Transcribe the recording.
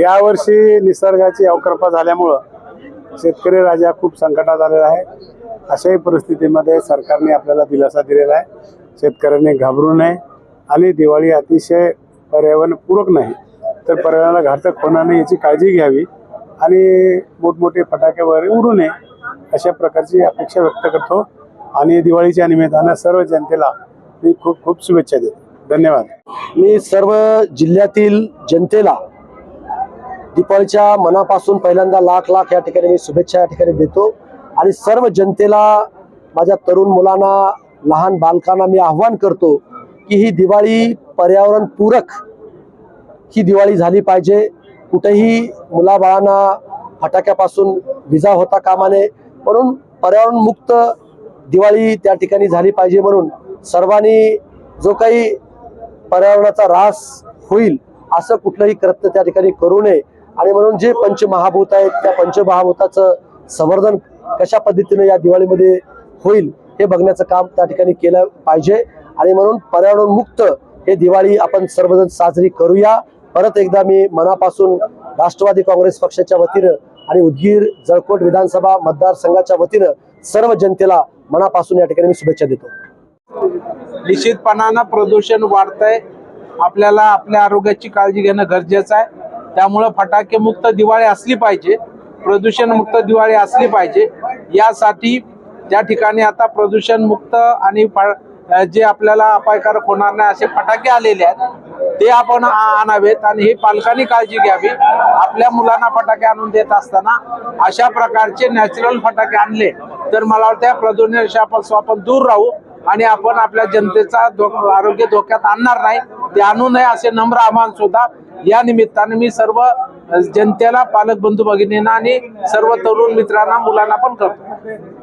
यावर्षी निसर्गाची अवकृपा झाल्यामुळं शेतकरी राजा खूप संकटात आलेला आहे. अशाही परिस्थितीमध्ये सरकारने आपल्याला दिलासा दिलेला आहे. शेतकऱ्यांनी घाबरू नये आणि दिवाळी अतिशय पर्यावरणपूरक नाही तर पर्यावरणाला घातक होणार नाही याची काळजी घ्यावी आणि मोठमोठे फटाके वगैरे उडू नये अशा प्रकारची अपेक्षा व्यक्त करतो आणि दिवाळीच्या निमित्तानं सर्व जनतेला मी खूप खूप शुभेच्छा देतो. धन्यवाद. मी सर्व जिल्ह्यातील जनतेला दीपावलीच्या मनापासून पहिल्यांदा लाख लाख या ठिकाणी मी शुभेच्छा या ठिकाणी देतो. आणि सर्व जनतेला माझ्या तरुण मुलांना लहान बालकांना मी आव्हान करतो की ही दिवाळी पर्यावरण पूरक ही दिवाळी झाली पाहिजे. कुठेही मुलाबाळांना फटाक्यापासून विजा होता कामा नये म्हणून पर्यावरणमुक्त दिवाळी त्या ठिकाणी झाली पाहिजे म्हणून सर्वांनी जो काही पर्यावरणाचा ऱ्हास होईल असं कुठलंही कृत्य त्या ठिकाणी करू नये. आणि म्हणून जे पंचमहाभूत आहेत त्या पंचमहाभूताचं संवर्धन कशा पद्धतीने या दिवाळीमध्ये होईल हे बघण्याचं काम त्या ठिकाणी केलं पाहिजे. आणि म्हणून पर्यावरणमुक्त हे दिवाळी आपण सर्वजण साजरी करूया. परत एकदा मी मनापासून राष्ट्रवादी काँग्रेस पक्षाच्या वतीनं आणि उदगीर जळकोट विधानसभा मतदारसंघाच्या वतीनं सर्व जनतेला मनापासून या ठिकाणी मी शुभेच्छा देतो. निश्चितपणानं प्रदूषण वाढतंय. आपल्याला आपल्या आरोग्याची काळजी घेणं गरजेचं आहे. त्यामुळं फटाके मुक्त दिवाळी असली पाहिजे प्रदूषण मुक्त दिवाळी असली पाहिजे. यासाठी त्या ठिकाणी आता प्रदूषण मुक्त आणि जे आपल्याला अपायकारक होणार नाही असे फटाके आलेले आहेत ते आपण आ- आणावेत आणि ही पालकांनी काळजी घ्यावी. आपल्या मुलांना फटाके आणून देत असताना अशा प्रकारचे नॅचरल फटाके आणले तर मला वाटतं या प्रदूषणापासून आपण दूर राहू आणि आपण आपल्या जनतेचा धो- आरोग्य धोक्यात आणणार नाही. ते आणू नये असे नम्र आव्हान सुद्धा या निमित्ताने मी सर्व जनतेला पालक बंधू भगिनींना आणि सर्व तरुण मित्रांना मुलांना पण करतो.